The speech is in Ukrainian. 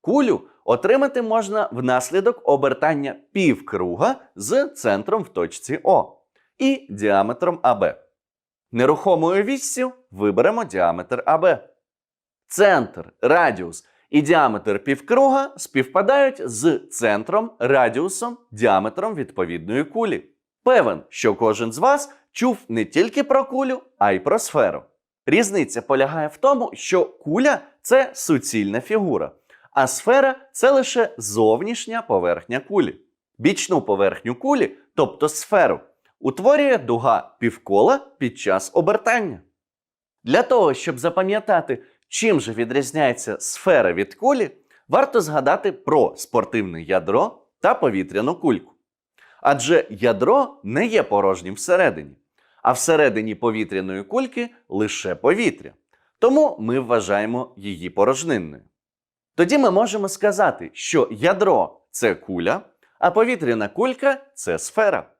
Кулю отримати можна внаслідок обертання півкруга з центром в точці О і діаметром АБ. Нерухомою віссю виберемо діаметр АБ. Центр, радіус і діаметр півкруга співпадають з центром, радіусом, діаметром відповідної кулі. Певен, що кожен з вас чув не тільки про кулю, а й про сферу. Різниця полягає в тому, що куля це суцільна фігура, а сфера це лише зовнішня поверхня кулі. Бічну поверхню кулі, тобто сферу, утворює дуга півкола під час обертання. Для того, щоб запам'ятати, чим же відрізняється сфера від кулі, варто згадати про спортивне ядро та повітряну кульку. Адже ядро не є порожнім всередині, а всередині повітряної кульки лише повітря. Тому ми вважаємо її порожнинною. Тоді ми можемо сказати, що ядро це куля, а повітряна кулька це сфера.